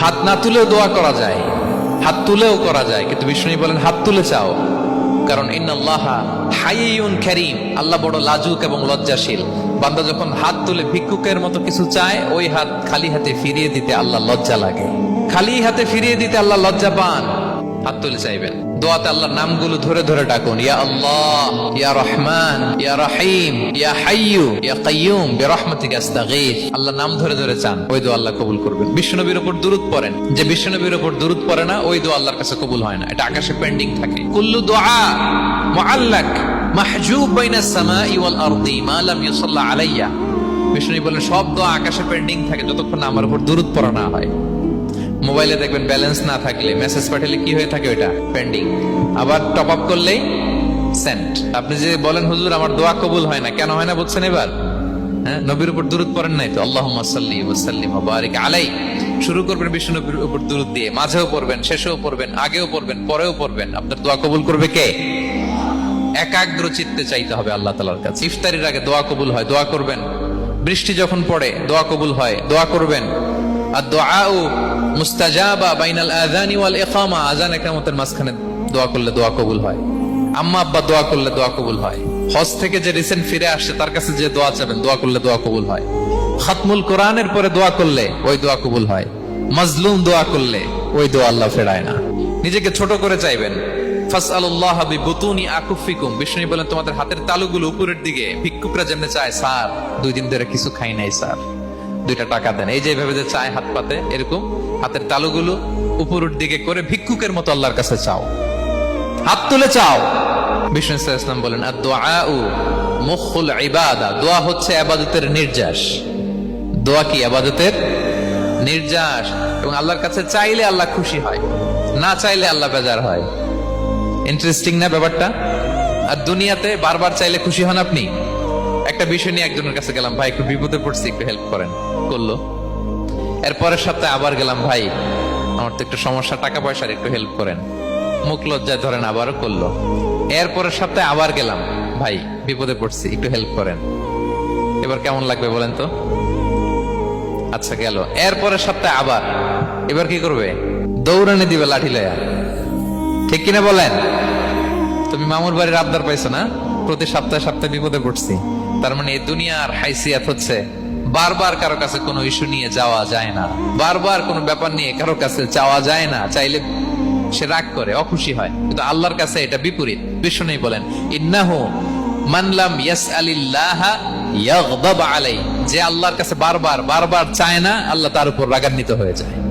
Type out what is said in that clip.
হাত না তুলেও দোয়া করা যায়, হাত তুলেও করা যায়, কিন্তু বিষ্ণু বলেন, হাত তুলে চাও। কারণ ইন্নাল্লাহ হাইয়ুন কারীম, আল্লাহ বড় লাজুক এবং লজ্জাশীল। বান্দা যখন হাত তুলে ভিক্ষুকের মতো কিছু চায়, ওই হাত খালি হাতে ফিরিয়ে দিতে আল্লাহ লজ্জা লাগে। খালি হাতে ফিরিয়ে দিতে আল্লাহ লজ্জা পান। হাত তুলে চাইবেন। দোয়াতে আল্লাহর নামগুলো ধরে ধরে ডাকুন, ইয়া আল্লাহ, ইয়া রহমান, ইয়া রহিম, ইয়া হাইয়ু, ইয়া কাইয়ুম বি বিরহমাতিকা আস্তাগীথ আল্লাহর নাম ধরে ধরে চান, ওই দোয়া আল্লাহ কবুল করবেন। বিশ্বনবীর উপর দুরূদ পড়েন। যে বিশ্বনবীর উপর দুরূদ পড়ে না, ওই দোয়া আল্লাহর কাছে কবুল হয় না। এটা আকাশে পেন্ডিং থাকে। কুল্লু দোয়া মুআল্লাক, মাহজুব বাইনাস সামাই ওয়াল আরদি, মা লাম ইউসাল্লা আলাইয়া। বিষ্ণু বলেন সব দোয়া আকাশে পেন্ডিং থাকে, যতক্ষণ না আমার উপর দুরূদ পড়া না হয়। মোবাইলে দেখবেন ব্যালেন্স না থাকলে। মেসেজ পাঠালে কি হয়ে থাকে ওটা পেন্ডিং আবার টপ আপ করলেই সেন্ট আপনি যে বলেন, হুজুর, আমার দোয়া কবুল হয় না। কেন হয় না বলছেন এবার? হ্যাঁ? নবীর উপর দুরুদ পড়েন নাই তো? আল্লাহ সাল্লি ওয়াসাল্লিম বারিক আলাই শুরু করবেন বিষ্ণু নবীর উপর দুরুদ দিয়ে। মাঝেও পড়বেন, শেষেও পড়বেন, আগেও পড়বেন, পরেও পড়বেন। আপনার দোয়া কবুল করবে কে? একাগ্র চিত্তে চাইতে হবে আল্লাহ তালার কাছে। ইফতারির আগে দোয়া কবুল হয়, দোয়া করবেন। বৃষ্টি যখন পড়ে, দোয়া কবুল হয়, দোয়া করবেন। আর দোয়াও মুস্তাজাবা বাইনাল আযানি ওয়াল ইকামা। ইকামতের মাঝখানে দোয়া করলে দোয়া কবুল হয়। আম্মা আব্বা দোয়া করলে দোয়া কবুল হয়। হজ থেকে যে রিসেন্ট ফিরে তার কাছে যে দোয়া চাবেন, দোয়া করলে দোয়া কবুল হয়। খাতমুল কোরআনের পরে দোয়া করলে ওই দোয়া কবুল হয়। মাজলুম দোয়া করলে ওই দোয়া আল্লাহ ফেরায় না। নিজেকে ছোট করে চাইবেন। ফাসআলুল্লাহ বিবুতুনি আকুফিকুম। বিষ্ণু বলেন, তোমাদের হাতের তালুগুলো উপরের দিকে ভিক্ষুকরা যেমনি চায়, স্যার, দুই দিন ধরে কিছু খাই নাই, স্যার। দুইটা টাকা দেন। এই যে এভাবে যে চায় হাত পাতে, এরকম হাতের তালুগুলো উপরের দিকে করে ভিক্ষুকের মতো আল্লাহর কাছে চাও। হাত তুলে চাও। বিষ্ণু বলেন আর দোয়া মুখুল ইবাদা। দোয়া হচ্ছে আবাদতের নির্যাস। দোয়া কি? আবাদতের নির্যাস। এবং আল্লাহর কাছে চাইলে আল্লাহ খুশি হয়, না চাইলে আল্লাহ বেজার হয়। ইন্টারেস্টিং না ব্যাপারটা? আর দুনিয়াতে বারবার চাইলে খুশি হন আপনি? একটা বিষয় নিয়ে একজনের কাছে গেলাম, ভাই, একটু বিপদে পড়ছি, একটু হেল্প করেন। করল। এর পরের সপ্তাহে আবার গেলাম, ভাই, আমার তো একটু সমস্যা টাকা পয়সার একটু হেল্প করেন। মুখ লজ্জায় ধরেন আবারও করল। এর পরের সপ্তাহে আবার গেলাম, ভাই, বিপদে পড়ছি, একটু হেল্প করেন। এবার কেমন লাগবে বলেন তো? আচ্ছা গেল। এর পরের সপ্তাহে আবার। এবার কি করবে? দৌড়ানি দিবে লাঠি লয়া। ঠিক কিনা বলেন? তুমি মামুর বাড়ির আবদার পাইছো না? প্রতি সপ্তাহে সপ্তাহে বিপদে পড়ছি। তার মানে এই দুনিয়ার হাইসিয়াত হচ্ছে, বারবার কারও কাছে কোনো ইস্যু নিয়ে যাওয়া যায় না। বারবার কোনো ব্যাপার নিয়ে কারও কাছে চাওয়া যায় না। চাইলে সে রাগ করে, অখুশি হয়। কিন্তু আল্লাহর কাছে এটা বিপরীত। নেই বলেন, ইন্নাহু মানলাম ইয়াস আলিল্লাহ ইয়াগদাব আলাই যে আল্লাহর কাছে বারবার বারবার চায় না, আল্লাহ তার উপর রাগান্বিত হয়ে যায়।